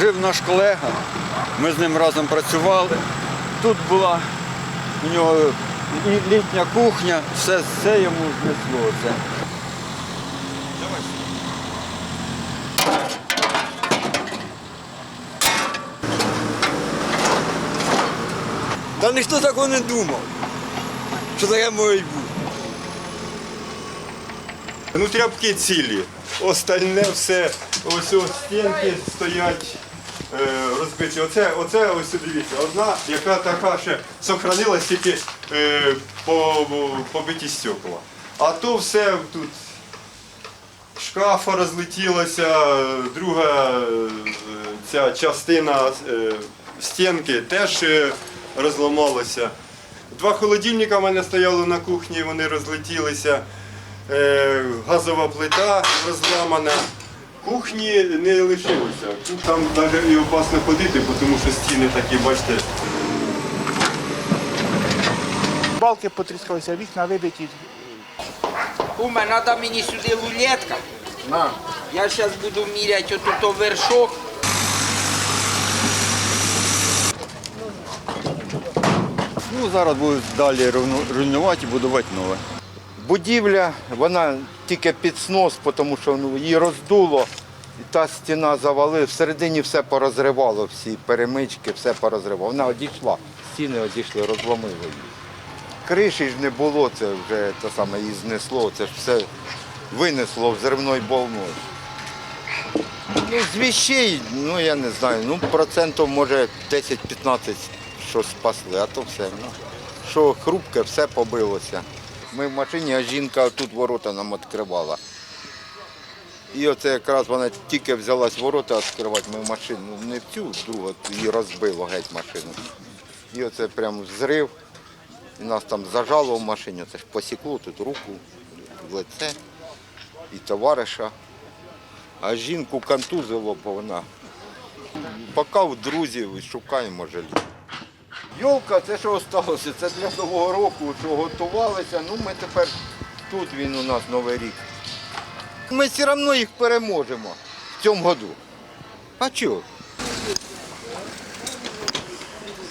жив наш колега, ми з ним разом працювали. Тут була у нього літня кухня, все, все йому знесло. Це. Та ніхто такого не думав, що таке може бути. Ну, тряпки цілі. Остальне все, ось ось стінки стоять розбиті. Оце, оце ось дивіться, одна, яка така ще сохранилась тільки е, по, побиті стекла. А то все тут шкафа розлетілося, друга е, ця частина е, стінки теж е, розламалася. Два холодильника в мене стояли на кухні, вони розлетілися. Е, газова плита розламана. Кухні не лишилося. Там навіть і опасно ходити, бо тому що стіни такі, бачите, Балки потріскалися, вікна вибиті. Куме, треба мені сюди лулетка. Я зараз буду міряти отут вершок. Ну, зараз будуть далі руйнувати і будувати нове. Будівля, вона тільки під снос, тому що ну, її роздуло, і та стіна завалила, всередині все порозривало, всі перемички, все порозривало. Вона одійшла, стіни одійшли, розломили її. Криші ж не було, це вже те саме її знесло, це ж все винесло взривною волною. Ну, з вещей, ну я не знаю, ну процентів може 10-15, що спасли, а то все. Ну, що хрупке, все побилося. Ми в машині, а жінка тут ворота нам відкривала. І оце якраз вона тільки взялась ворота відкривати, ми машину, ну, не в цю другу, її розбило геть машину. І оце прям взрив. І нас там зажало в машині, це ж посікло тут руку, в лице і товариша. А жінку контузило, бо вона. Поки в друзів шукаємо жилье. Йолка, це що залишилося? Це для Нового року, що готувалися. Ну ми тепер тут він у нас Новий рік. Ми все одно їх переможемо в цьому году. А чого?